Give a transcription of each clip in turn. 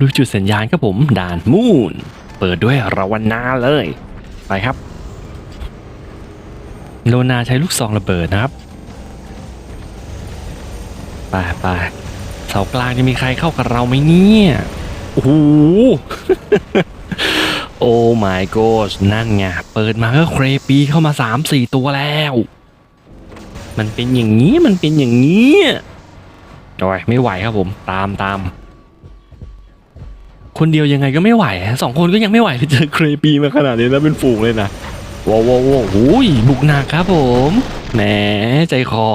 ลุยจุดสัญญาณครับผมด่านมูนเปิดด้วยราวนาเลย ไปครับ โลนาใช้ลูกซองระเบิดนะครับไปไปเสากลางจะมีใครเข้ากับเราไหมเนี่ย โอ้โห โอ้ my god นั่นไง เปิดมาก็เครปีเข้ามา 3-4 ตัวแล้ว มันเป็นอย่างนี้ มันเป็นอย่างนี้โอ้ยไม่ไหวครับผม ตามตาม คนเดียวยังไงก็ไม่ไหวฮะสองคนก็ยังไม่ไหวเจอเครปีมาขนาดนี้แล้วเป็นฝูงเลยนะว้าวว้าวว้าวอุ้ยบุกหนักครับผมแหมใจคอ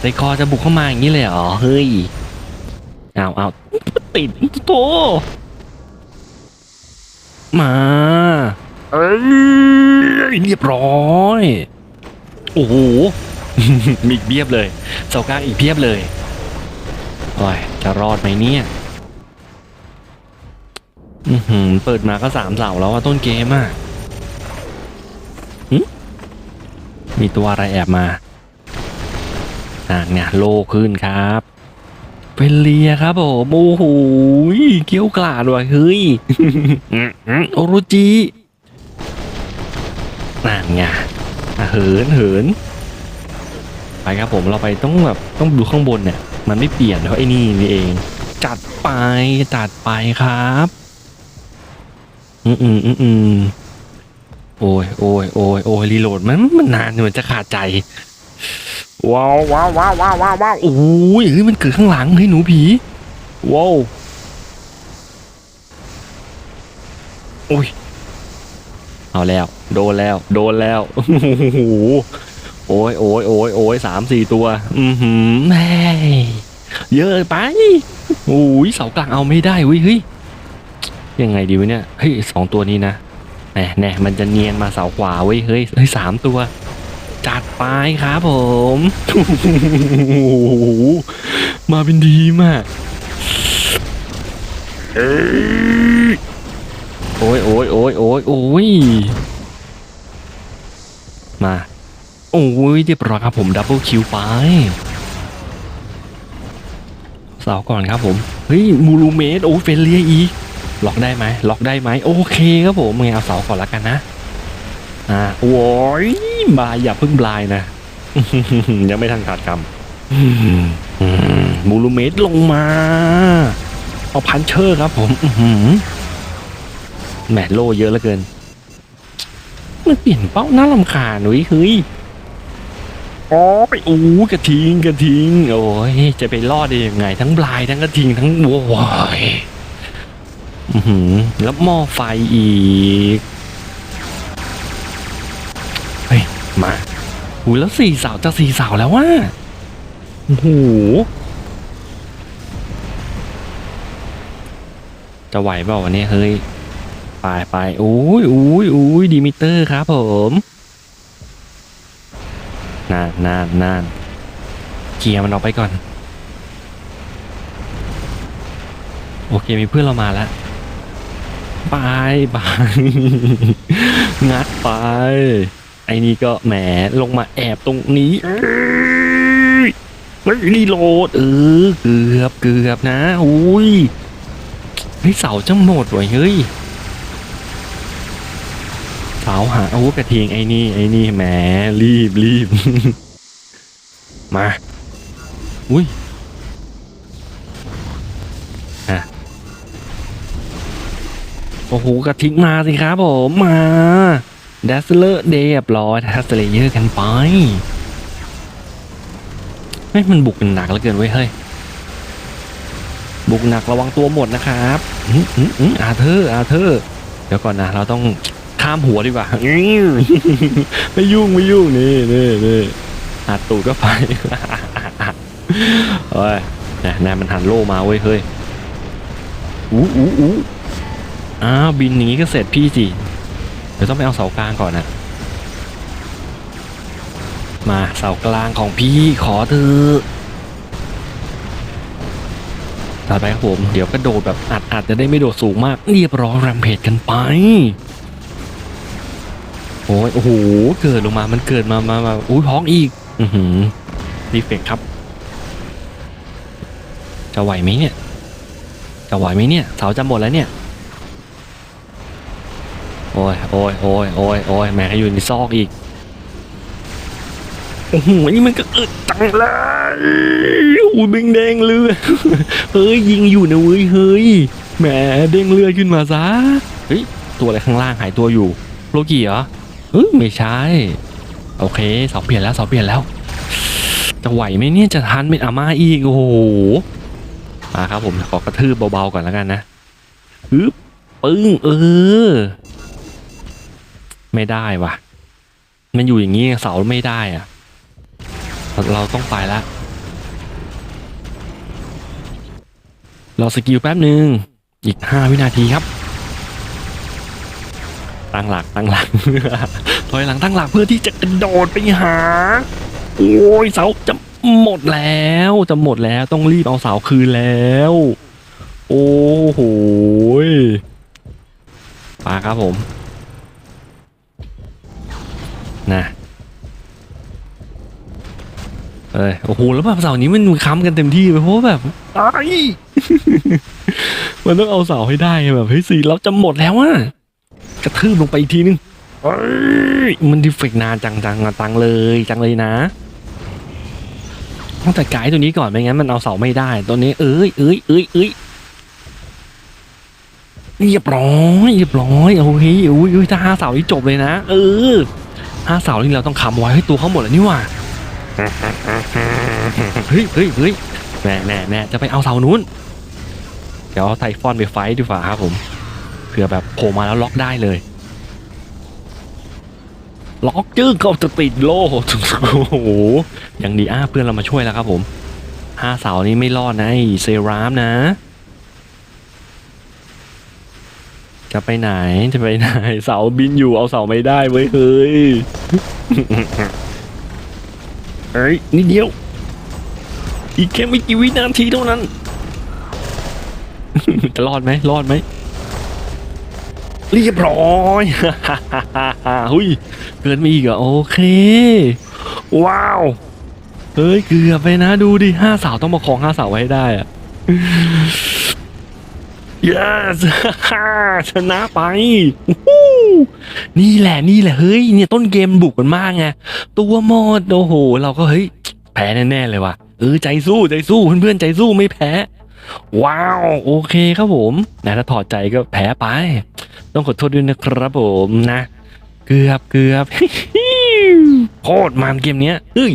ใจคอจะบุกเข้ามาอย่างนี้เลยเหรอเฮ้ยเอาเอาติดโตมาเอ้ยเรียบร้อยโอ้โหมีอีกเบียบเลยเสากลางอีกเพียบเลยโอ้ยจะรอดไหมเนี่ย อือหือเปิดมาก็สามเสาแล้วว่าต้นเกมอะหึมีตัวอะไรแอบมาอ่าเนี่ยโลขึ้นครับเป็นเลียครับผมโอ้โหเกี้ยวกลาดว่ะเฮ้ยอื้อหือโอรุจินั่นไงอะเหินเหินไปครับผมเราไปต้องแบบต้องดูข้างบนเนี่ย มันไม่เปลี่ยนเพราะไอ้นี่นี่เอง จัดไปจัดไปครับ อืมอืมอืมอืมโอ้ยโอ้ยโอ้ยโอ้ยรีโหลดมันมันนานเหมือนจะขาดใจ ว้าวว้าวว้าวว้าวว้าวว้าวโอ้ยเฮ้ยมันเกิดข้างหลังเฮ้ยหนูผีว้าวโอ้ยเอาแล้ว โดนแล้ว โดนแล้วโอ้โหโอ้ยโอ้ยโอ้ยโอ้ยสามสี่ตัว อือหือแม่เยอะไปโอ้ยเสากลางเอาไม่ได้เว้ยเฮ้ย ยังไงดีวะเนี่ยเฮ้ยสองตัวนี้นะแหน่แน่มันจะเนียนมาเสาขวาเว้ยเฮ้ยเฮ้ยสามตัว จัดไปครับผมโอ้โหมาเป็นดีมากเอ้ยโอ้ยโอ้ยโอ้ยโอ้ยโอ้ยมาโอ้ยเรียบร้อยครับผมดับเบิลคิวไปเสาก่อนครับผม เฮ้ย มูลูเมสโอ้ยเฟลเลียอีก ล็อกได้ไหมล็อกได้ไหมโอเคครับผมงั้นเอาเสาก่อนละกันนะอ่าโอ้ยบายอย่าเพิ่งบลายนะยังไม่ทันขาดคำมูลูเมตลงมา เอาพันเชอร์ครับผมแหมโลเยอะเหลือเกินมันเปลี่ยนเป้าน่าลำคาญหนุ่ยเฮ้ยอ๋อไปอู้กระทิงกระทิง โอ้ยจะไปรอดได้ยังไง ทั้งบลายทั้งกระทิงทั้งโว้ยอือหือ แล้วหม้อไฟอีก เฮ้ย มาหูแล้วสี่เสาจะสี่เสาแล้วว่าโอ้โหจะไหวเปล่าวันนี้เฮ้ย ไปไปโอ้ยโอ้ยโอ้ยดีมิเตอร์ครับผมนานนานนานเคลียร์มันออกไปก่อน โอเคมีเพื่อนเรามาแล้ว ไปไปงัดไป ไอ้นี่ก็แหมลงมาแอบตรงนี้เฮ้ยรีโหลดเออเกือบเกือบนะอุ้ยเฮ้ยเสาจะหมดว่ะเฮ้ยเสาหาอาวุธกระเทียงไอ้นี่ไอ้นี่แหมรีบรีบมาอุ้ย โอ้โหกระทิ้งมาสิครับผมมาเดสเลอร์เดียบร้อยทัสเลเยอร์กันไปเฮ้ยมันบุกหนักเหลือเกินเว้ยเฮ้ยบุกหนักระวังตัวหมดนะครับอื้ออื้ออ่าเธอร์อาเธอร์เดี๋ยวก่อนนะ เราต้องข้ามหัวดีกว่าไม่ยุ่งไม่ยุ่งนี่นี่นี่อาตูดก็ไปเฮ้ยนี่นายมันหันโล่มาเว้ยเฮ้ยอู้อู้อู้ อ้าวบินอย่างนี้ก็เสร็จพี่สิเดี๋ยวต้องไปเอาเสากลางก่อนนะมาเสากลางของพี่ขอเถอต่อไปครับผมเดี๋ยวกระโดดแบบอัดอัดจะได้ไม่โดดสูงมากเรียบร้อยแรมเพจกันไปโอ้ยโอ้โหเกิดลงมามันเกิดมามามาอุ้ยพ้องอีก อือหือรีเฟกครับ จะไหวไหมเนี่ย จะไหวไหมเนี่ยเสาจะหมดแล้วเนี่ย โอ้ยโอ้ยโอ้ยโอ้ยโอ้ยแม่งอยู่ในซอกอีกโอ้โหนี่มันก็อึดจังเลยอู้เด้งแดงเลือดเฮ้ยยิงอยู่นะเว้ยเฮ้ยแหมเด้งเลือดขึ้นมาซะเฮ้ยตัวอะไรข้างล่างหายตัวอยู่ โลกี้เหรอเอ้ยไม่ใช่ โอเคเสาเปลี่ยนแล้วเสาเปลี่ยนแล้วจะไหวไหมเนี่ยจะทันเป็นอาม่าอีกโอ้โหมาครับผมขอกระทืบเบาๆก่อนแล้วกันนะฮึบปึ้งเออ ไม่ได้ว่ะ มันอยู่อย่างนี้เสาไม่ได้อะเราต้องไปละรอสกิลแป๊บหนึ่งอีกห้าวินาทีครับ ตั้งหลักตั้งหลักถอยหลังตั้งหลักเพื่อที่จะกระโดดไปหา โอ้ยเสาจะหมดแล้วจะหมดแล้วต้องรีบเอาเสาคืนแล้ว โอ้โหยมาครับผม นะเอ้ยโอ้โหแล้วแบบเสานี้มันค้ำกันเต็มที่ไปเพราะว่าแบบตายมันต้องเอาเสาให้ได้ไงแบบเฮ้ยสีเราจะหมดแล้วอะกระทืบลงไปอีกทีนึงเอ้ยมันดีเฟกนานจังจังอะจังเลยจังเลยนะต้องจัดการไอ้ตัวนี้ก่อนไม่งั้นมันเอาเสาไม่ได้ ตัวนี้เอ้ยเอ้ยเอ้ยเอ้ยเรียบร้อยเรียบร้อยโอเคอุ้ยอุ้ยถ้าห้าเสานี่จบเลยนะ เออ ห้าเสานี่เราต้องคำไว้ให้ตัวเขาหมดแล้วนี่หว่าเฮ้ยเฮ้ยเฮ้ยแน่แน่แน่จะไปเอาเสานู้น เดี๋ยวเอาไทฟอนไปไฟท์ดีกว่าครับผมเผื่อแบบโผล่มาแล้วล็อกได้เลย ล็อกจึ้งเขาจะติดโล่โอ้โหยังดีอ้าเพื่อนเรามาช่วยแล้วครับผมห้าเสานี้ไม่รอดนะไอ้เซรามนะ จะไปไหนจะไปไหน เสาบินอยู่เอาเสาไม่ได้เว้ยเฮ้ยเอ้ยนิดเดียว อีกแค่ไม่กี่วินาทีเท่านั้น จะรอดไหมรอดไหมเรียบร้อยหุยเกินมาอีกเหรอโอเค ว้าว เฮ้ยเกือบไปนะดูดิห้าเสาวต้องประคองห้าเสาวไว้ให้ได้อะ yes ชนะไป นี่แหละนี่แหละเฮ้ยเนี่ยต้นเกมบุกกันมากไงตัวหมดโอ้โห เราก็เฮ้ยแพ้แน่ๆเลยว่ะเออใจสู้ใจสู้เพื่อนๆใจสู้ไม่แพ้ ว้าวโอเคครับผมนะถ้าถอดใจก็แพ้ไป ต้องขอโทษด้วยนะครับผมนะ เกือบเกือบโคตรมันเกมเนี้ยเฮ้ย